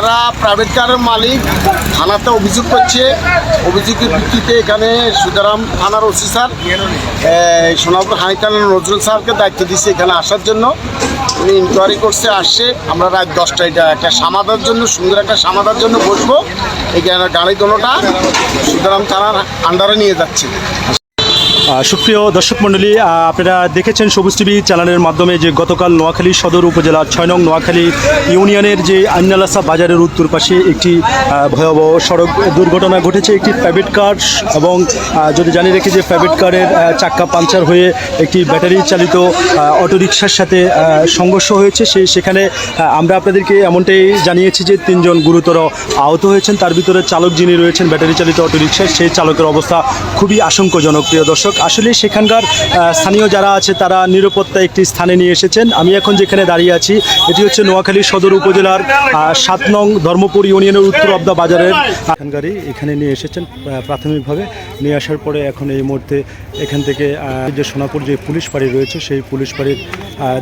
তারা প্রাইভেট কারের মালিক, থানাতে অভিযোগ করছে। অভিযোগের ভিত্তিতে এখানে সুদারাম থানার ওসি স্যার সোনাপুর হানিকান নজরুল স্যারকে দায়িত্ব দিচ্ছে এখানে আসার জন্য। উনি ইনকোয়ারি করছে, আসছে। আমরা রাত দশটায় একটা সামাদার জন্য, সুন্দর একটা সামাদার জন্য বসবো। এখানে গাড়ি দোনোটা সুদারাম থানার আন্ডারে নিয়ে যাচ্ছে। সুপ্রিয় দর্শক মণ্ডলী আপনারা দেখেছেন সবুজ টিভি চ্যানেলের মাধ্যমে যে গতকাল নোয়াখালী সদর উপজেলার ছয় নং নোয়াখালী ইউনিয়নের যে আইনালাসা বাজারের উত্তর পাশে একটি ভয়াবহ সড়ক দুর্ঘটনা ঘটেছে। একটি প্রাইভেট কার এবং যদি জানিয়ে রেখে যে প্রাইভেট কারের চাক্কা পাঞ্চার হয়ে একটি ব্যাটারি চালিত অটোরিকশার সাথে সংঘর্ষ হয়েছে। সেই সেখানে আমরা আপনাদেরকে এমনটাই জানিয়েছি যে তিনজন গুরুতর আহত হয়েছেন। তার ভিতরে চালক যিনি রয়েছেন ব্যাটারি চালিত অটোরিকশার, সেই চালকের অবস্থা খুবই আশঙ্কাজনক। প্রিয় দর্শক আসলে সেখানকার স্থানীয় যারা আছে তারা নিরাপত্তা একটি স্থানে নিয়ে এসেছেন। আমি এখন যেখানে দাঁড়িয়ে আছি, এটি হচ্ছে নোয়াখালী সদর উপজেলার সাত নং ধর্মপুর ইউনিয়নের উত্তর অবদা বাজারের গাড়ি এখানে নিয়ে এসেছেন প্রাথমিকভাবে। নিয়ে আসার পরে এখন এই মুহূর্তে এখান থেকে যে সোনাপুর যে পুলিশ পাড়ি রয়েছে, সেই পুলিশ পাড়ির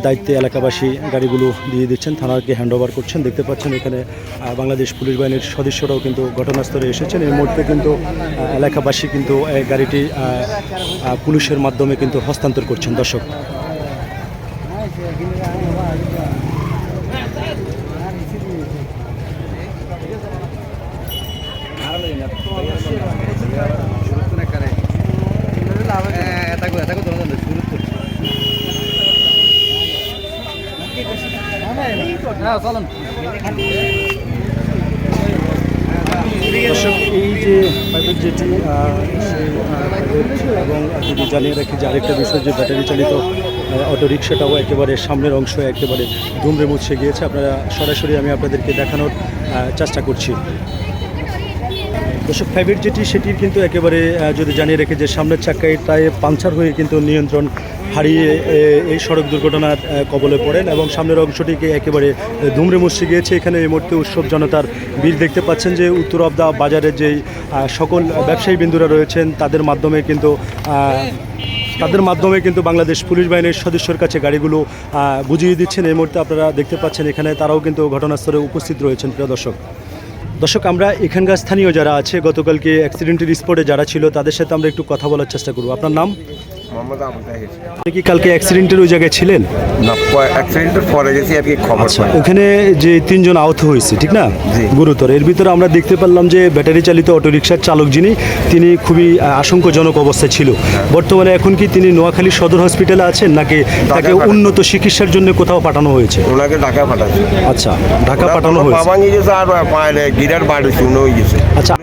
দায়িত্বে এলাকাবাসী গাড়িগুলো দিয়ে দিচ্ছেন, থানাকে হ্যান্ড ওভার করছেন। দেখতে পাচ্ছেন এখানে বাংলাদেশ পুলিশ বাহিনীর সদস্যরাও কিন্তু ঘটনাস্থলে এসেছেন। এই মুহূর্তে কিন্তু এলাকাবাসী কিন্তু গাড়িটি পুলিশের মাধ্যমে কিন্তু হস্তান্তর করছেন দর্শক। এই যে যেটি আহ, সেই আহ, private এবং যদি জানিয়ে রাখি যে আরেকটা বিষয়, যে ব্যাটারি চালিত অটো রিক্সাটাও একেবারে সামনের অংশ একেবারে দুমড়ে মুছে গিয়েছে। আপনারা সরাসরি আমি আপনাদেরকে দেখানোর চেষ্টা করছি। দর্শক প্রাইভেট যেটি, সেটির কিন্তু একেবারে যদি জানিয়ে রেখে যে সামনের চাকায় প্রায় পাঞ্চার হয়ে কিন্তু নিয়ন্ত্রণ হারিয়ে এই সড়ক দুর্ঘটনার কবলে পড়েন এবং সামনের অংশটিকে একেবারে দুমড়ে মুছে গিয়েছে। এখানে এই মুহূর্তে উৎসব জনতার ভিড় দেখতে পাচ্ছেন যে উত্তর অব দা বাজারের যেই সকল ব্যবসায়ী বিন্দুরা রয়েছেন, তাদের মাধ্যমে কিন্তু তাদের মাধ্যমে কিন্তু বাংলাদেশ পুলিশ বাহিনীর সদস্যর কাছে গাড়িগুলো বুঝিয়ে দিচ্ছেন। এই মুহূর্তে আপনারা দেখতে পাচ্ছেন এখানে তারাও কিন্তু ঘটনাস্থলে উপস্থিত রয়েছেন, প্রিয় দর্শক। দর্শক, আমরা এখানকার স্থানীয় যারা আছে, গতকালকে অ্যাক্সিডেন্টের স্পটে যারা ছিল, তাদের সাথে আমরা একটু কথা বলার চেষ্টা করব। আপনার নাম? মোহাম্মদ আবু তাহির আপনি কি কালকে অ্যাক্সিডেন্টের ওই জায়গায় ছিলেন? না অ্যাক্সিডেন্টের পরে গেছি আর কি খবর আচ্ছা ওখানে যে তিনজন আহত হয়েছে ঠিক না? গুরুতর। এর ভিতরে আমরা দেখতে পারলাম যে ব্যাটারি চালিত অটোরিকশার চালক যিনি তিনি খুবই আশঙ্কাজনক অবস্থায় ছিল। বর্তমানে এখন কি তিনি নোয়াখালী সদর হসপিটালে আছেন নাকি তাকে উন্নত চিকিৎসার জন্য কোথাও পাঠানো হয়েছে? ওনাকে ঢাকা পাঠাচ্ছে। আচ্ছা ঢাকা পাঠানো হয়েছে। বাবা নিয়ে গেছে আর পায়ে গিরার বাড়ি শুনে হয়ে গেছে।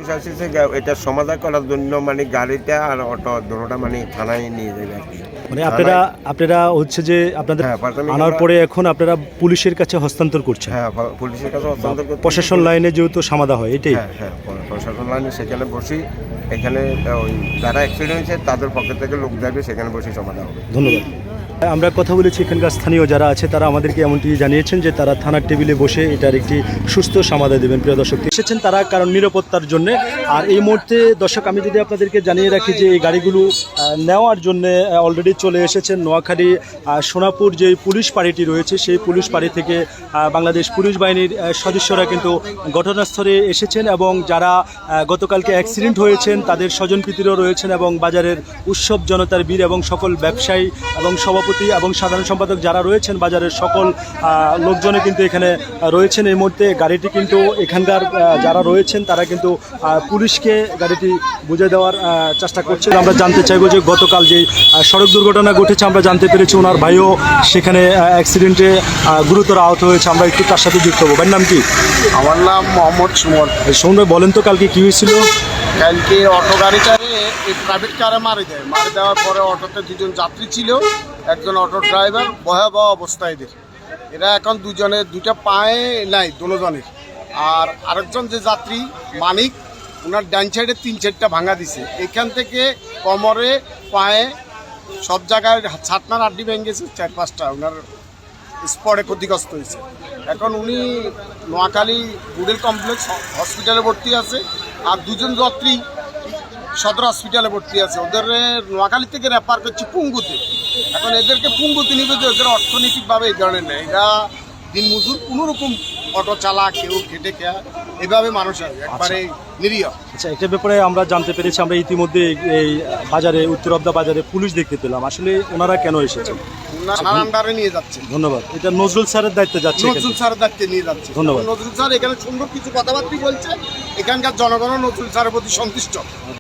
পুলিশ আসছে এটা সমাধান করার জন্য মানে গাড়িটা আর অটো দুটোটা মানে থানায় নিয়ে যাবে আর কি। মানে আপনারা আপনারা হচ্ছে যে আপনাদের হ্যাঁ, আনার পরে এখন আপনারা পুলিশের কাছে হস্তান্তর করছেন? হ্যাঁ পুলিশের কাছে হস্তান্তর করতে প্রশাসন লাইনে যেহেতু সমাধা হয় এটাই? হ্যাঁ হ্যাঁ প্রশাসন লাইনে সেখানে বসি এখানে ওই যারা অ্যাক্সিডেন্ট হয়েছে তাদের পক্ষ থেকে লোক যাবে সেখানে বসে সমাধান হবে। ধন্যবাদ। আমরা কথা বলেছি এখানকার স্থানীয় যারা আছে, তারা আমাদেরকে এমনটি জানিয়েছেন যে তারা থানার টেবিলে বসে এটার একটি সুস্থ সমাধান দেবেন। প্রিয় দর্শক, এসেছেন তারা কারণ নিরাপত্তার জন্য। আর এই মুহূর্তে, দর্শক, আমি যদি আপনাদেরকে জানিয়ে রাখি যে এই গাড়িগুলো নেওয়ার জন্য অলরেডি চলে এসেছেন নোয়াখালী সোনাপুর যে পুলিশ পাড়িটি রয়েছে, সেই পুলিশ পাড়ি থেকে বাংলাদেশ পুলিশ বাহিনীর সদস্যরা কিন্তু ঘটনাস্থলে এসেছেন এবং যারা গতকালকে অ্যাক্সিডেন্ট হয়েছেন, তাদের স্বজনপ্রীতিরও রয়েছেন এবং বাজারের উৎসব, জনতার বীর এবং সকল ব্যবসায়ী এবং সভাপতি এবং সাধারণ সম্পাদক যারা রয়েছেন, বাজারের সকল লোকজনে কিন্তু এখানে রয়েছেন। এই মুহূর্তে গাড়িটি কিন্তু এখানকার যারা রয়েছেন, তারা কিন্তু পুলিশকে গাড়িটি বুঝে দেওয়ার চেষ্টা করছেন আমরা জানতে চাইব যে গতকাল যে সড়ক দুর্ঘটনা ঘটেছে আমরা জানতে পেরেছি ওনার ভাইও সেখানে অ্যাক্সিডেন্টে গুরুতর আহত হয়েছে। আমরা একটু তার সাথে যুক্ত হব। ভাইয়ের নাম কি? আমার নাম মোহাম্মদ সুমন। সৌম্য বলেন তো কালকে কি হয়েছিল? কালকে অটো গাড়িটারে এই প্রাইভেট কারে মারি দেয়। মারি দেওয়ার পরে অটোতে দুজন যাত্রী ছিল একজন অটো ড্রাইভার ভয়াবহ অবস্থা এদের। এরা এখন দুজনে দুটা পায়ে নাই দুজনের। আর আরেকজন যে যাত্রী মানিক ওনার ডান সাইডে তিন চারটা ভাঙা দিছে। এখান থেকে কোমরে, পায়ে, সব জায়গায় ছাটনার আড্ডি ভেঙে গেছে, চার পাঁচটা। ওনার স্পটে ক্ষতিগ্রস্ত হয়েছে। এখন উনি নোয়াখালী বুডেল কমপ্লেক্স হসপিটালে ভর্তি আছে, আর দুজন যাত্রী সদর হসপিটালে ভর্তি আছে। ওদের নোয়াখালী থেকে রেফার করছি পুঙ্গুতে। এখন এদেরকে পুঙ্গুতে নিবে যে ওদের অর্থনৈতিকভাবে এই ধরনের নেই এরা দিন মজুর কোনো রকম অটো চালা কেউ খেটে খেয়া এভাবে মানুষ আসে একবারে নিরীহ। আচ্ছা একটা ব্যাপারে আমরা জানতে পেরেছি আমরা ইতিমধ্যে এই বাজারে উত্তরবদা বাজারে পুলিশ দেখতে পেলাম। আসলে ওনারা কেন এসেছেন? আন্ডারে নিয়ে যাচ্ছে। ধন্যবাদ। এটা নজরুল স্যারের দায়িত্বে যাচ্ছে নজরুল স্যারের দায়িত্বে নিয়ে যাচ্ছে। ধন্যবাদ। নজরুল স্যার এখানে সুন্দর কিছু কথাবার্তা বলছে। এখানকার জনগণ নজরুল স্যারের প্রতি সন্তুষ্ট।